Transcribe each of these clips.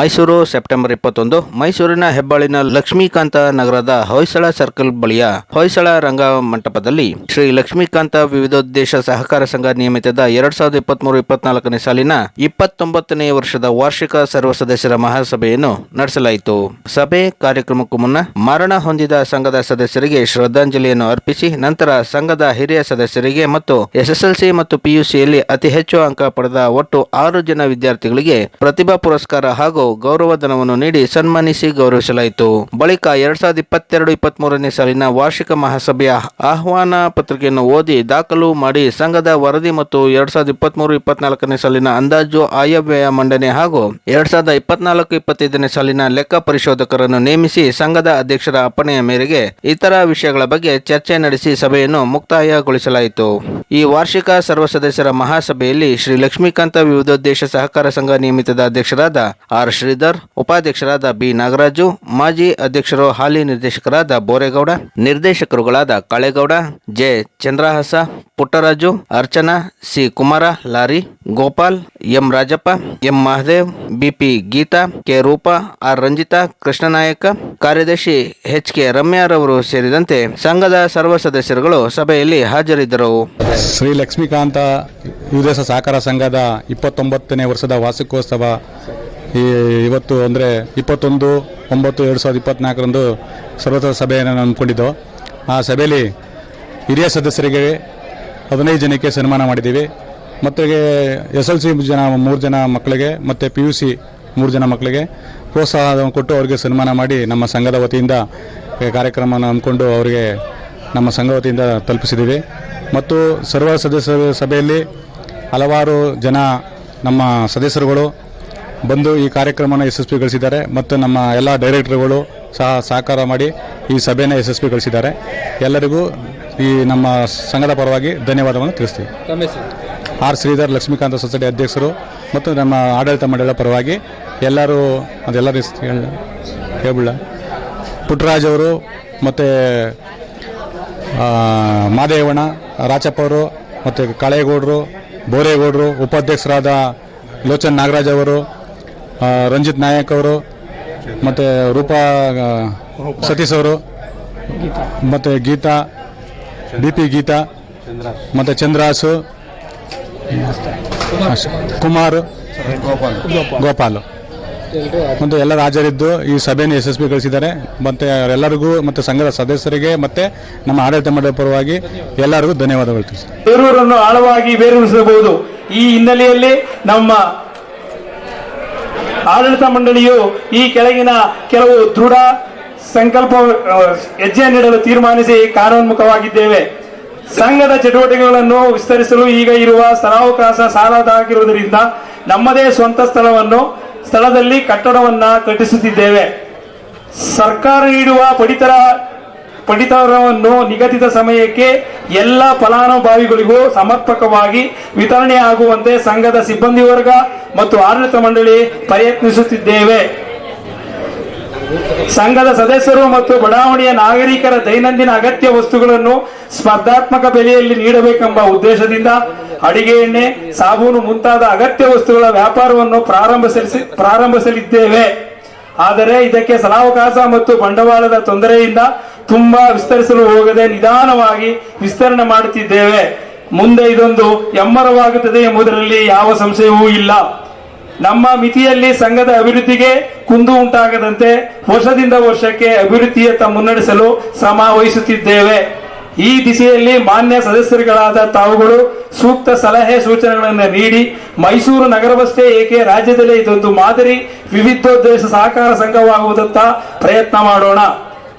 Mysuru, September ಇಪ್ಪತ್ತೊಂದು. ಮೈಸೂರಿನ ಹೆಬ್ಬಾಳಿನ ಲಕ್ಷ್ಮೀಕಾಂತ ನಗರದ ಹೊಯ್ಸಳ ಸರ್ಕಲ್ ಬಳಿಯ ಹೊಯ್ಸಳ ರಂಗ ಮಂಟಪದಲ್ಲಿ ಶ್ರೀ ಲಕ್ಷ್ಮೀಕಾಂತ ವಿವಿಧೋದ್ದೇಶ ಸಹಕಾರ ಸಂಘ ನಿಯಮಿತದ ಎರಡ್ ಸಾವಿರದ ಇಪ್ಪತ್ಮೂರು ಇಪ್ಪತ್ನಾಲ್ಕನೇ ಸಾಲಿನ ಇಪ್ಪತ್ತೊಂಬತ್ತನೇ ವರ್ಷದ ವಾರ್ಷಿಕ ಸರ್ವ ಸದಸ್ಯರ ಮಹಾಸಭೆಯನ್ನು ನಡೆಸಲಾಯಿತು. ಸಭೆ ಕಾರ್ಯಕ್ರಮಕ್ಕೂ ಮುನ್ನ ಮರಣ ಹೊಂದಿದ ಸಂಘದ ಸದಸ್ಯರಿಗೆ ಶ್ರದ್ಧಾಂಜಲಿಯನ್ನು ಅರ್ಪಿಸಿ ನಂತರ ಸಂಘದ ಹಿರಿಯ ಸದಸ್ಯರಿಗೆ ಮತ್ತು ಎಸ್ಎಸ್ಎಲ್ಸಿ ಮತ್ತು ಪಿಯುಸಿಯಲ್ಲಿ ಅತಿ ಹೆಚ್ಚು ಅಂಕ ಪಡೆದ ಒಟ್ಟು ಆರು ಜನ ವಿದ್ಯಾರ್ಥಿಗಳಿಗೆ ಪ್ರತಿಭಾ ಪುರಸ್ಕಾರ ಹಾಗೂ ಗೌರವಧನವನ್ನು ನೀಡಿ ಸನ್ಮಾನಿಸಿ ಗೌರವಿಸಲಾಯಿತು. ಬಳಿಕ ಎರಡ್ ಸಾವಿರದ ಇಪ್ಪತ್ತೆರಡು ಇಪ್ಪತ್ಮೂರನೇ ಸಾಲಿನ ವಾರ್ಷಿಕ ಮಹಾಸಭೆಯ ಆಹ್ವಾನ ಪತ್ರಿಕೆಯನ್ನು ಓದಿ ದಾಖಲು ಮಾಡಿ ಸಂಘದ ವರದಿ ಮತ್ತು ಎರಡ್ ಸಾವಿರದ ಇಪ್ಪತ್ಮೂರು ಇಪ್ಪತ್ನಾಲ್ಕನೇ ಸಾಲಿನ ಅಂದಾಜು ಆಯವ್ಯಯ ಮಂಡನೆ ಹಾಗೂ ಎರಡ್ ಸಾವಿರದ ಇಪ್ಪತ್ನಾಲ್ಕು ಇಪ್ಪತ್ತೈದನೇ ಸಾಲಿನ ಲೆಕ್ಕ ಪರಿಶೋಧಕರನ್ನು ನೇಮಿಸಿ ಸಂಘದ ಅಧ್ಯಕ್ಷರ ಅಪ್ಪಣೆಯ ಮೇರೆಗೆ ಇತರ ವಿಷಯಗಳ ಬಗ್ಗೆ ಚರ್ಚೆ ನಡೆಸಿ ಸಭೆಯನ್ನು ಮುಕ್ತಾಯಗೊಳಿಸಲಾಯಿತು. ಈ ವಾರ್ಷಿಕ ಸರ್ವ ಸದಸ್ಯರ ಮಹಾಸಭೆಯಲ್ಲಿ ಶ್ರೀ ಲಕ್ಷ್ಮೀಕಾಂತ ವಿವಿಧೋದ್ದೇಶ ಸಹಕಾರ ಸಂಘ ನಿಯಮಿತದ ಅಧ್ಯಕ್ಷರಾದ ಆರ್ ಶ್ರೀಧರ್, ಉಪಾಧ್ಯಕ್ಷರಾದ ಬಿ. ನಾಗರಾಜು, ಮಾಜಿ ಅಧ್ಯಕ್ಷರು ಹಾಲಿ ನಿರ್ದೇಶಕರಾದ Boregowda, ನಿರ್ದೇಶಕರುಗಳಾದ Kalegowda, J. Chandrahasa, Puttaraju, Archana, C. Kumara, lorry, Gopal, M. Rajappa, M. Mahadev B P Geetha, K. Roopa, R. Ranjitha, Krishnanayaka, ಕಾರ್ಯದರ್ಶಿ ಎಚ್. ಕೆ. ರಮ್ಯಾರವರು ಸೇರಿದಂತೆ ಸಂಘದ ಸರ್ವ ಸದಸ್ಯರುಗಳು ಸಭೆಯಲ್ಲಿ ಹಾಜರಿದ್ದರು. ಶ್ರೀ ಲಕ್ಷ್ಮೀಕಾಂತ ಯುವದೇಶ ಸಹಕಾರ ಸಂಘದ ಇಪ್ಪತ್ತೊಂಬತ್ತನೇ ವರ್ಷದ ವಾರ್ಷಿಕೋತ್ಸವ ಈ ಇವತ್ತು ಅಂದರೆ ಇಪ್ಪತ್ತೊಂದು, ಒಂಬತ್ತು, ಎರಡು ಸಾವಿರದ ಇಪ್ಪತ್ತ್ನಾಲ್ಕರಂದು ಸರ್ವತ್ರ ಸಭೆಯನ್ನು ಅಂದ್ಕೊಂಡಿದ್ದೋ ಆ ಸಭೆಯಲ್ಲಿ ಹಿರಿಯ ಸದಸ್ಯರಿಗೆ ಹದಿನೈದು ಜನಕ್ಕೆ ಸನ್ಮಾನ ಮಾಡಿದ್ದೀವಿ. ಮತ್ತು ಎಸ್ ಎಲ್ ಸಿ ಜನ, ಮೂರು ಜನ ಮಕ್ಕಳಿಗೆ, ಮತ್ತು ಪಿ ಯು ಸಿ ಮೂರು ಜನ ಮಕ್ಕಳಿಗೆ ಪ್ರೋತ್ಸಾಹ ಕೊಟ್ಟು ಅವರಿಗೆ ಸನ್ಮಾನ ಮಾಡಿ ನಮ್ಮ ಸಂಘದ ವತಿಯಿಂದ ಕಾರ್ಯಕ್ರಮವನ್ನು ಅಂದ್ಕೊಂಡು ಅವರಿಗೆ ನಮ್ಮ ಸಂಘ ವತಿಯಿಂದ ತಲುಪಿಸಿದ್ದೀವಿ. ಮತ್ತು ಸರ್ವ ಸದಸ್ಯರ ಸಭೆಯಲ್ಲಿ ಹಲವಾರು ಜನ ನಮ್ಮ ಸದಸ್ಯರುಗಳು ಬಂದು ಈ ಕಾರ್ಯಕ್ರಮನ ಯಶಸ್ವಿಗೊಳಿಸಿದ್ದಾರೆ ಮತ್ತು ನಮ್ಮ ಎಲ್ಲ ಡೈರೆಕ್ಟರ್ಗಳು ಸಹ ಸಹಕಾರ ಮಾಡಿ ಈ ಸಭೆಯನ್ನು ಯಶಸ್ವಿಗೊಳಿಸಿದ್ದಾರೆ ಎಲ್ಲರಿಗೂ ಈ ನಮ್ಮ ಸಂಘದ ಪರವಾಗಿ ಧನ್ಯವಾದವನ್ನು ತಿಳಿಸ್ತೀವಿ. ಆರ್ ಶ್ರೀಧರ್ ಲಕ್ಷ್ಮೀಕಾಂತ ಸೊಸೈಟಿ ಅಧ್ಯಕ್ಷರು ಮತ್ತು ನಮ್ಮ ಆಡಳಿತ ಮಂಡಳಿಯ ಪರವಾಗಿ ಎಲ್ಲರೂ ಅದೆಲ್ಲ ಹೇಳ್ಬಿಡ ಪುಟ್ಟರಾಜ್ ಅವರು ಮತ್ತು ಮಾದೇವಣ್ಣ ರಾಚಪ್ಪ ಅವರು ಮತ್ತು ಕಾಳೇಗೌಡರು ಬೋರೇಗೌಡರು ಉಪಾಧ್ಯಕ್ಷರಾದ ಲೋಚನ್ ನಾಗರಾಜ್ ಅವರು ರಂಜಿತ್ ನಾಯಕ್ ಅವರು, ಮತ್ತು ರೂಪಾ ಸತೀಶ್ ಅವರು, ಮತ್ತು ಗೀತಾ ಡಿ ಪಿ ಗೀತಾ, ಮತ್ತು ಚಂದ್ರಾಸು, ಕುಮಾರ್, ಗೋಪಾಲ್. ಮತ್ತು ಎಲ್ಲರೂ ಹಾಜರಿದ್ದು ಈ ಸಭೆಯನ್ನು ಯಶಸ್ವಿಗೊಳಿಸಿದ್ದಾರೆ ಮತ್ತು ಎಲ್ಲರಿಗೂ ಮತ್ತು ಸಂಘದ ಸದಸ್ಯರಿಗೆ ಮತ್ತು ನಮ್ಮ ಆಡಳಿತ ಮಂಡಳಿ ಪರವಾಗಿ ಎಲ್ಲರಿಗೂ ಧನ್ಯವಾದಗಳು ಬೇರೂರನ್ನು ಆಳವಾಗಿ ಬೇರೂರಿಸಬಹುದು. ಈ ಹಿನ್ನೆಲೆಯಲ್ಲಿ ನಮ್ಮ ಆಡಳಿತ ಮಂಡಳಿಯು ಈ ಕೆಳಗಿನ ಕೆಲವು ದೃಢ ಸಂಕಲ್ಪ ಆ, ಹೆಜ್ಜೆ ನೀಡಲು ತೀರ್ಮಾನಿಸಿ ಕಾರ್ಯೋನ್ಮುಖವಾಗಿದ್ದೇವೆ. ಸಂಘದ ಚಟುವಟಿಕೆಗಳನ್ನು ವಿಸ್ತರಿಸಲು ಈಗ ಇರುವ ಸ್ಥಳಾವಕಾಶ ಸಾಲದಾಗಿರುವುದರಿಂದ ನಮ್ಮದೇ ಸ್ವಂತ ಸ್ಥಳವನ್ನು ಸ್ಥಳದಲ್ಲಿ ಕಟ್ಟಡವನ್ನ ಕಟ್ಟಿಸುತ್ತಿದ್ದೇವೆ. ಸರ್ಕಾರ ನೀಡುವ ಪಡಿತರ ಪಡಿತರವನ್ನು ನಿಗದಿತ ಸಮಯಕ್ಕೆ ಎಲ್ಲ ಫಲಾನುಭವಿಗಳಿಗೂ ಸಮರ್ಪಕವಾಗಿ ವಿತರಣೆ ಆಗುವಂತೆ ಸಂಘದ ಸಿಬ್ಬಂದಿ ವರ್ಗ ಮತ್ತು ಆಡಳಿತ ಮಂಡಳಿ ಪ್ರಯತ್ನಿಸುತ್ತಿದ್ದೇವೆ. ಸಂಘದ ಸದಸ್ಯರು ಮತ್ತು ಬಡಾವಣೆಯ ನಾಗರಿಕರ ದೈನಂದಿನ ಅಗತ್ಯ ವಸ್ತುಗಳನ್ನು ಸ್ಪರ್ಧಾತ್ಮಕ ಬೆಲೆಯಲ್ಲಿ ನೀಡಬೇಕೆಂಬ ಉದ್ದೇಶದಿಂದ ಅಡಿಗೆ ಎಣ್ಣೆ, ಸಾಬೂನು ಮುಂತಾದ ಅಗತ್ಯ ವಸ್ತುಗಳ ವ್ಯಾಪಾರವನ್ನು ಪ್ರಾರಂಭಿಸಲಿ ಪ್ರಾರಂಭಿಸಲಿದ್ದೇವೆ. ಆದರೆ ಇದಕ್ಕೆ ಸಲಾವಕಾಶ ಮತ್ತು ಬಂಡವಾಳದ ತೊಂದರೆಯಿಂದ ತುಂಬಾ ವಿಸ್ತರಿಸಲು ಹೋಗದೆ ನಿಧಾನವಾಗಿ ವಿಸ್ತರಣೆ ಮಾಡುತ್ತಿದ್ದೇವೆ. ಮುಂದೆ ಇದೊಂದು ಎಮ್ಮರವಾಗುತ್ತದೆ ಎಂಬುದರಲ್ಲಿ ಯಾವ ಸಂಶಯವೂ ಇಲ್ಲ. ನಮ್ಮ ಮಿತಿಯಲ್ಲಿ ಸಂಘದ ಅಭಿವೃದ್ಧಿಗೆ ಕುಂದು ಉಂಟಾಗದಂತೆ ವರ್ಷದಿಂದ ವರ್ಷಕ್ಕೆ ಅಭಿವೃದ್ಧಿಯತ್ತ ಮುನ್ನಡೆಸಲು ಶ್ರಮ ವಹಿಸುತ್ತಿದ್ದೇವೆ. ಈ ದಿಸೆಯಲ್ಲಿ ಮಾನ್ಯ ಸದಸ್ಯರುಗಳಾದ ತಾವುಗಳು ಸೂಕ್ತ ಸಲಹೆ ಸೂಚನೆಗಳನ್ನು ನೀಡಿ ಮೈಸೂರು ನಗರವಷ್ಟೇ ಏಕೆ ರಾಜ್ಯದಲ್ಲೇ ಇದೊಂದು ಮಾದರಿ ವಿವಿಧೋದ್ದೇಶ ಸಹಕಾರ ಸಂಘವಾಗುವುದತ್ತ ಪ್ರಯತ್ನ ಮಾಡೋಣ.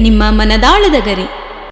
ನಿಮ್ಮ ಮನದಾಳದ ಗರಿ.